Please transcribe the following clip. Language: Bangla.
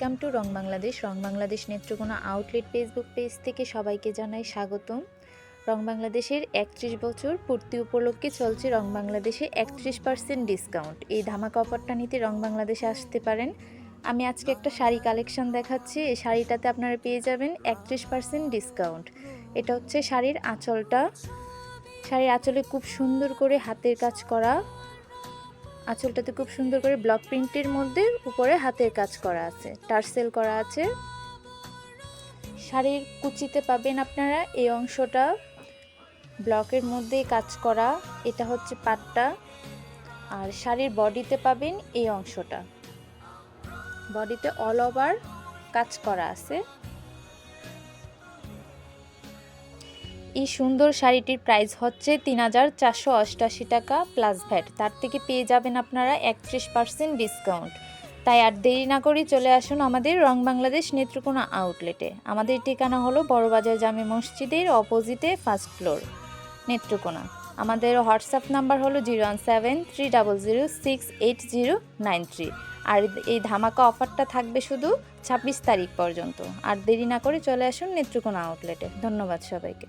Welcome to Rang Bangladesh. Rang Bangladesh Netrokona outlet Facebook page থেকে সবাইকে জানাই স্বাগতম। রং বাংলাদেশের একত্রিশ বছর পূর্তি উপলক্ষে চলছে রং বাংলাদেশে একত্রিশ পার্সেন্ট ডিসকাউন্ট এই ধামাকা অফারটা নিতে রং বাংলাদেশে আসতে পারেন। আমি আজকে একটা শাড়ি কালেকশন দেখাচ্ছি। এই শাড়িটাতে আপনারা পেয়ে যাবেন একত্রিশ পার্সেন্ট ডিসকাউন্ট এটা হচ্ছে শাড়ির আঁচলটা। শাড়ির আঁচলে খুব সুন্দর করে হাতের কাজ করা। আঁচলটাতে খুব সুন্দর করে ব্লক প্রিন্টের মধ্যে উপরে হাতের কাজ করা আছে। টার্সেল করা আছে। শাড়ির কুচিতে পাবেন আপনারা এই অংশটা। ব্লকের মধ্যে কাজ করা, এটা হচ্ছে পাটটা। আর শাড়ির বডিতে পাবেন এই অংশটা। বডিতে অল ওভার কাজ করা আছে। এই সুন্দর শাড়িটির প্রাইস হচ্ছে তিন হাজার চারশো অষ্টাশি টাকা প্লাস ভ্যাট তার থেকে পেয়ে যাবেন আপনারা একত্রিশ পার্সেন্ট ডিসকাউন্ট তাই আর দেরি না করে চলে আসুন আমাদের রং বাংলাদেশ নেত্রকোনা আউটলেটে আমাদের ঠিকানা হলো বড়বাজার জামে মসজিদের অপোজিটে ফার্স্ট ফ্লোর নেত্রকোনা। আমাদের হোয়াটসঅ্যাপ নাম্বার হলো zero one seven three double zero six eight zero nine three আর এই ধামাকা অফারটা থাকবে শুধু ছাব্বিশ তারিখ পর্যন্ত। আর দেরি না করে চলে আসুন নেত্রকোনা আউটলেটে ধন্যবাদ সবাইকে।